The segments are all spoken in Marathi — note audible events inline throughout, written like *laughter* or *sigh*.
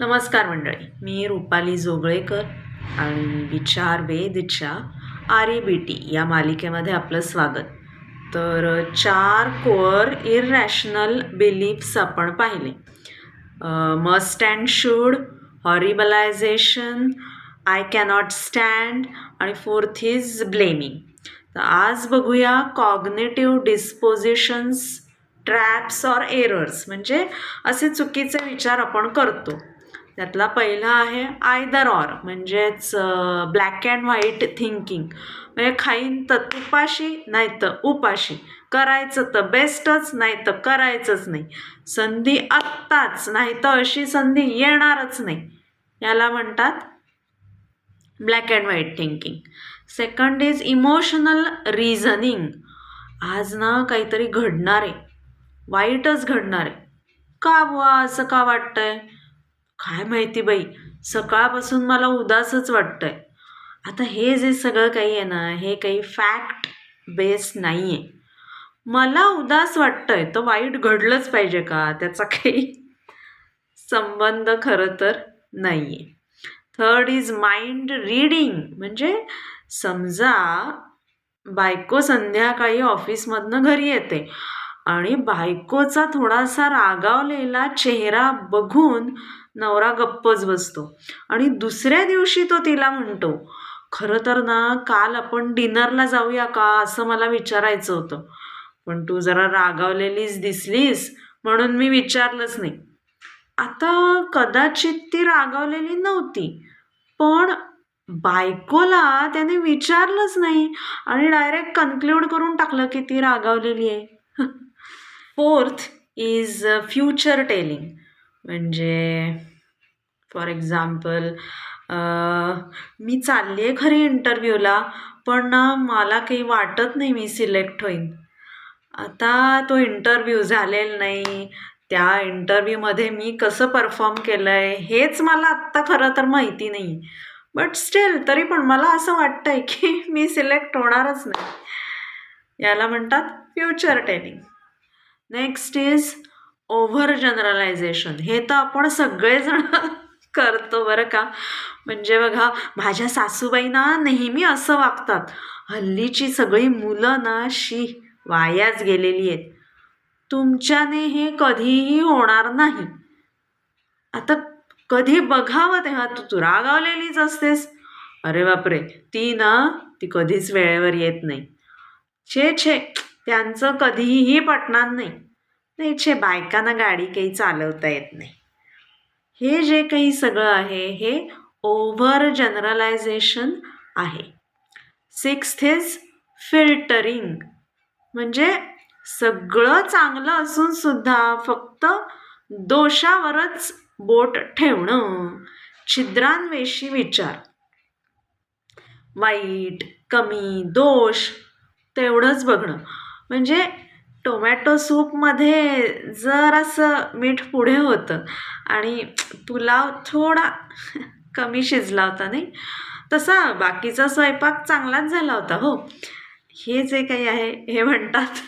नमस्कार मंडळी मी रुपाली जोगळेकर आणि विचार वेदच्या आर ई बी टी या मालिकेमध्ये आपलं स्वागत. तर चार कोअर इररॅशनल बिलीफ्स आपण पाहिले. Must and should horribilization I cannot stand आणि फोर्थ इज ब्लेमिंग तर आज बघूया cognitive dispositions traps or errors म्हणजे असे चुकीचे विचार आपण करतो. त्यातला पहिला आहे आयदर ऑर म्हणजेच ब्लॅक अँड व्हाईट थिंकिंग म्हणजे खाईन तर तुपाशी नाही तर उपाशी. करायचं तर बेस्टच नाही तर करायचंच नाही. संधी आत्ताच नाही तर अशी संधी येणारच नाही. याला म्हणतात black and white thinking second is emotional reasoning आज ना काहीतरी घडणार आहे. वाईटच घडणार आहे. का बुवा असं का वाटतंय? काय माहिती बाई सकाळपासून मला उदासच वाटतंय. आता हे जे सगळं काही आहे ना हे काही फॅक्ट बेस नाही आहे मला उदास वाटतंय तर वाईट घडलंच पाहिजे का? त्याचा काही संबंध खरं तर नाही आहे थर्ड इज माइंड रीडिंग म्हणजे समजा बायको संध्याकाळी ऑफिसमधनं घरी येते. आणि बायकोचा थोडासा रागावलेला चेहरा बघून नवरा गप्पच बसतो. आणि दुसऱ्या दिवशी तो तिला म्हणतो खरं तर ना काल आपण डिनरला जाऊया का? असं मला विचारायचं होतं. पण तू जरा रागावलेलीच दिसलीस म्हणून मी विचारलंच नाही. आता कदाचित ती रागावलेली नव्हती पण बायकोला त्याने विचारलंच नाही आणि डायरेक्ट कन्क्ल्यूड करून टाकलं की ती रागावलेली आहे. *laughs* फोर्थ इज फ्युचर टेलिंग म्हणजे फॉर एक्झाम्पल uh, मी चालली आहे खरी इंटरव्ह्यूला पण ना मला काही वाटत नाही मी सिलेक्ट होईन. आता तो इंटरव्ह्यू झालेला नाही. त्या इंटरव्ह्यूमध्ये मी कसं परफॉर्म केलं आहे हेच मला आत्ता खरं तर माहिती नाही. बट स्टील तरी पण मला असं वाटतं आहे की मी सिलेक्ट होणारच नाही. याला म्हणतात future telling next is over generalisation हे तर आपण सगळेजण *laughs* करतो बरं का? म्हणजे बघा माझ्या सासूबाई ना नेहमी असं वागतात हल्लीची सगळी मुलं ना शी वायाच गेलेली आहेत. तुमच्याने हे कधीही होणार नाही. आता कधी बघावं तेव्हा तू तू रागावलेलीच असतेस. अरे बापरे ती ना ती कधीच वेळेवर येत नाही. छे छे. त्यांचं कधीही पटणार नाही. नाही छे बायकांना गाडी काही चालवता येत नाही. हे जे काही सगळं आहे हे ओव्हर जनरलायझेशन आहे. सिक्स्थ इज फिल्टरिंग म्हणजे सगळं चांगलं असून सुद्धा फक्त दोषावरच बोट ठेवणं. छिद्रांवेशी विचार. वाईट कमी दोष तेवढंच बघणं. म्हणजे टोमॅटो सूपमध्ये जरासं मीठ पुढे होतं आणि पुलाव थोडा कमी शिजला होता नाही तसा बाकीचा स्वयंपाक चांगलाच झाला होता हो. हे जे काही आहे हे म्हणतात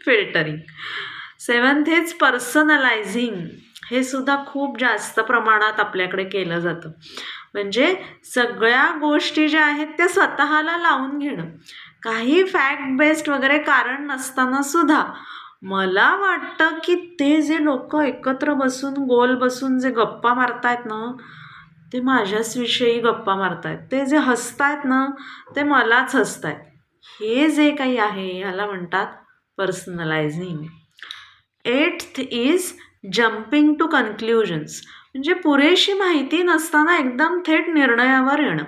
फिल्टरिंग सेवन्थ हेच पर्सनलायझिंग हे सुद्धा खूप जास्त प्रमाणात आपल्याकडे केलं जातं. म्हणजे सगळ्या गोष्टी ज्या आहेत त्या स्वतःला लावून घेणं. काही फॅक्ट बेस्ड वगैरे कारण नसताना सुद्धा मला वाटतं की ते जे लोक एकत्र बसून गोल बसून जे गप्पा मारतायत ना ते माझ्याचविषयी गप्पा मारतायत. ते जे हसतायत ना ते मलाच हसतायत. हे जे काही आहे ह्याला म्हणतात personalising eighth is jumping to conclusions म्हणजे पुरेशी माहिती नसताना एकदम थेट निर्णयावर येणं.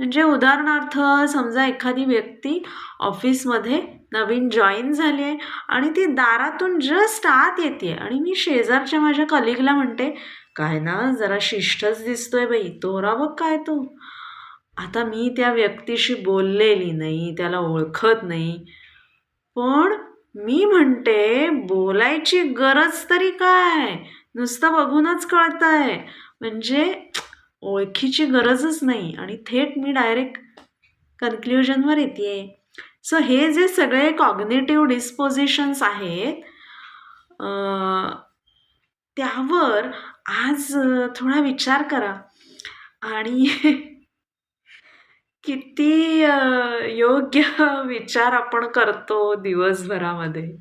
म्हणजे उदाहरणार्थ समजा एखादी व्यक्ती ऑफिसमध्ये नवीन जॉईन झाली आहे आणि ती दारातून जस्ट आत येते आणि मी शेजारच्या माझ्या कलिगला म्हणते काय ना जरा शिष्टच दिसतोय बाई तोरा बघ काय तो. आता मी त्या व्यक्तीशी बोललेली नाही त्याला ओळखत नाही. पण मी म्हणते बोलायची गरज तरी काय? नुसतं बघूनच कळत आहे म्हणजे ओळखीची गरजच नाही आणि थेट मी डायरेक्ट कन्क्ल्युजनवर येते सो हे जे सगळे कॉग्नेटिव्ह डिस्पोजिशन्स आहेत त्यावर आज थोडा विचार करा. आणि *laughs* किती योग्य विचार आपण करतो दिवसभरामध्ये.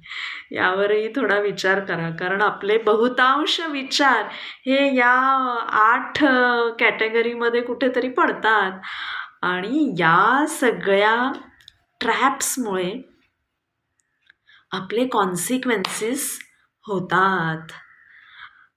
यावरही थोडा विचार करा. कारण आपले बहुतांश विचार हे या आठ कॅटेगरीमध्ये कुठेतरी पडतात. आणि या सगळ्या ट्रॅप्समुळे आपले कॉन्सिक्वेन्सेस होतात.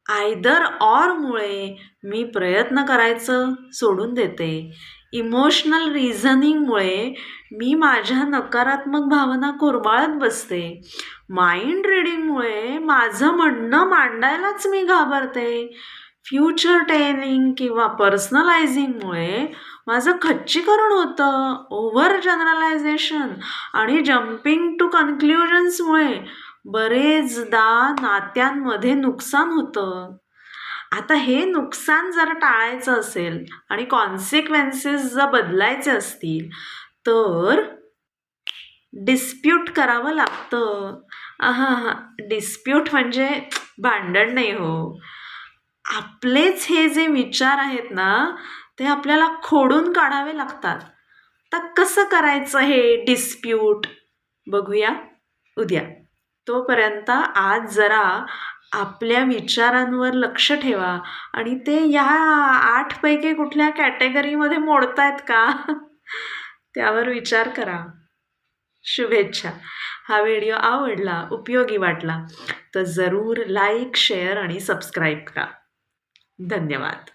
आयदर ऑरमुळे मी प्रयत्न करायचं सोडून देते. इमोशनल रिझनिंगमुळे मी माझ्या नकारात्मक भावना कुरबाळत बसते. माइंड रिडिंगमुळे माझं म्हणणं मांडायलाच मी घाबरते. फ्युचर ट्रेनिंग किंवा पर्सनलायझिंगमुळे माझं खच्चीकरण होतं. ओव्हर जनरलायझेशन आणि जम्पिंग टू कन्क्ल्युजन्समुळे बरेचदा नात्यांमध्ये नुकसान होतं. आता हे नुकसान जर टाळायचं असेल आणि कॉन्सिक्वेन्सेस जर बदलायचे असतील तर डिस्प्यूट करावं लागतं. हा हा डिस्प्यूट म्हणजे भांडण नाही हो. आपलेच हे जे विचार आहेत ना ते आपल्याला खोडून काढावे लागतात. तर कसं करायचं हे डिस्प्यूट बघूया. उद्या. तोपर्यंत आज जरा आपल्या विचारांवर लक्ष ठेवा. आणि ते या आठपैकी कुठल्या कॅटेगरीमध्ये मोडतायत का? त्यावर विचार करा. शुभेच्छा. हा व्हिडिओ आवडला उपयोगी वाटला तर जरूर लाईक शेअर आणि सबस्क्राईब करा. धन्यवाद.